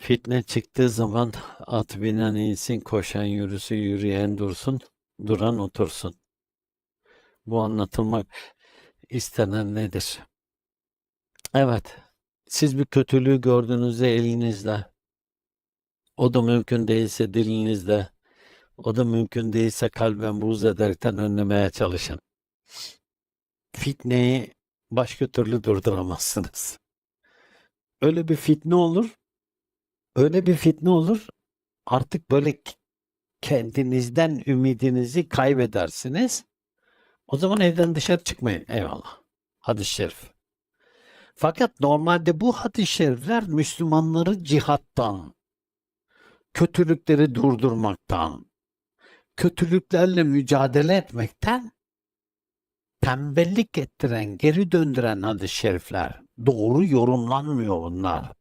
Fitne çıktığı zaman at binen insin, koşan yürüsü, yürüyen dursun, duran otursun. Bu anlatılmak istenen nedir? Evet, siz bir kötülüğü gördüğünüzde elinizle, o da mümkün değilse dilinizle, o da mümkün değilse kalben buğz ederekten önlemeye çalışın. Fitneyi başka türlü durduramazsınız. Öyle bir fitne olur, öyle bir fitne olur, artık böyle kendinizden ümidinizi kaybedersiniz. O zaman evden dışarı çıkmayın. Eyvallah. Hadis-i şerif. Fakat normalde bu hadis-i şerifler Müslümanları cihattan, kötülükleri durdurmaktan, kötülüklerle mücadele etmekten tembellik ettiren, geri döndüren hadis-i şerifler. Doğru yorumlanmıyor bunlar.